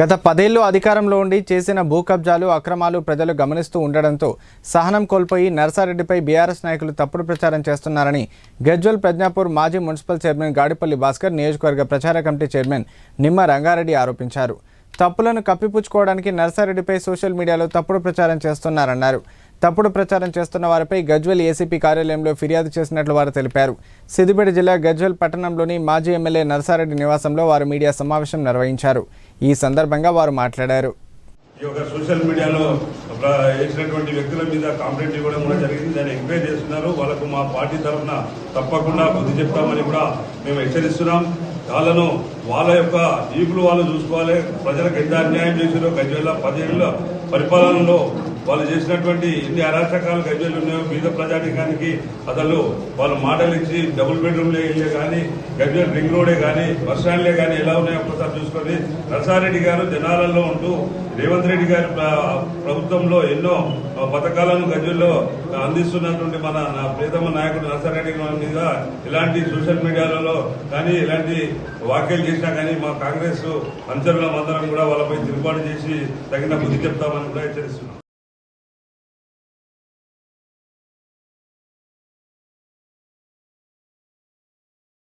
గత పదేళ్ళు అధికారంలో ఉండి చేసిన భూ కబ్జాలు అక్రమాలు ప్రజలు గమనిస్తూ ఉండడంతో సహనం కోల్పోయి నర్సారెడ్డిపై బీఆర్ఎస్ నాయకులు తప్పుడు ప్రచారం చేస్తున్నారని గజ్వల్ ప్రజ్ఞాపూర్ మాజీ మున్సిపల్ చైర్మన్ గాడిపల్లి భాస్కర్ నియోజకవర్గ ప్రచార కమిటీ చైర్మన్ నిమ్మ రంగారెడ్డి ఆరోపించారు. తప్పులను కప్పిపుచ్చుకోవడానికి నర్సారెడ్డిపై సోషల్ మీడియాలో తప్పుడు ప్రచారం చేస్తున్నారన్నారు. తప్పుడు ప్రచారం చేస్తున్న వారిపై గజ్వెల్ ఏసీపీ కార్యాలయంలో ఫిర్యాదు చేసినట్లు వారు తెలిపారు. సిద్దిపేట జిల్లా గజ్వెల్ పట్టణంలోని మాజీ ఎమ్మెల్యే నరసారెడ్డి నివాసంలో వారు మీడియా సమావేశం నిర్వహించారు. ఈ సందర్భంగా వారు మాట్లాడారు. ఈ యొక్క సోషల్ మీడియాలో వేసినటువంటి వ్యక్తుల మీద కంప్లైంట్ ఇవ్వడం కూడా జరిగింది. దాన్ని ఎంక్వైరీ చేస్తున్నారు. వాళ్ళకు మా పార్టీ తరఫున తప్పకుండా బుద్ధి చెప్తామని కూడా మేము హెచ్చరిస్తున్నాం. వాళ్ళను వాళ్ళ యొక్క జీపులు వాళ్ళు చూసుకోవాలి. ప్రజలకు ఎంత అన్యాయం చేశారో గజ్వేల పదేళ్ళ పరిపాలనలో వాళ్ళు చేసినటువంటి ఎన్ని అరాచకాలు గజ్జలు ఉన్నాయో మీద ప్రజానికానికి అసలు వాళ్ళు మాటలు ఇచ్చి డబుల్ బెడ్రూమ్లే ఇల్లే కానీ గజ్జల్ రింగ్ రోడే కానీ బస్ స్టాండ్లే కానీ ఎలా ఉన్నాయో ఒకసారి చూసుకొని నరసారెడ్డి గారు జనాలలో ఉంటూ రేవంత్ రెడ్డి గారి ప్రభుత్వంలో ఎన్నో పథకాలను గజ్జల్లో అందిస్తున్నటువంటి మన నా ప్రియతమ నాయకుడు నరసారెడ్డి గారి మీద ఇలాంటి సోషల్ మీడియాలలో కానీ ఇలాంటి వ్యాఖ్యలు చేసినా కానీ మా కాంగ్రెస్ అనుచరులం అందరం కూడా వాళ్ళపై తిరుగుబాటు చేసి తగిన బుద్ధి చెప్తామని కూడా హెచ్చరిస్తున్నాం.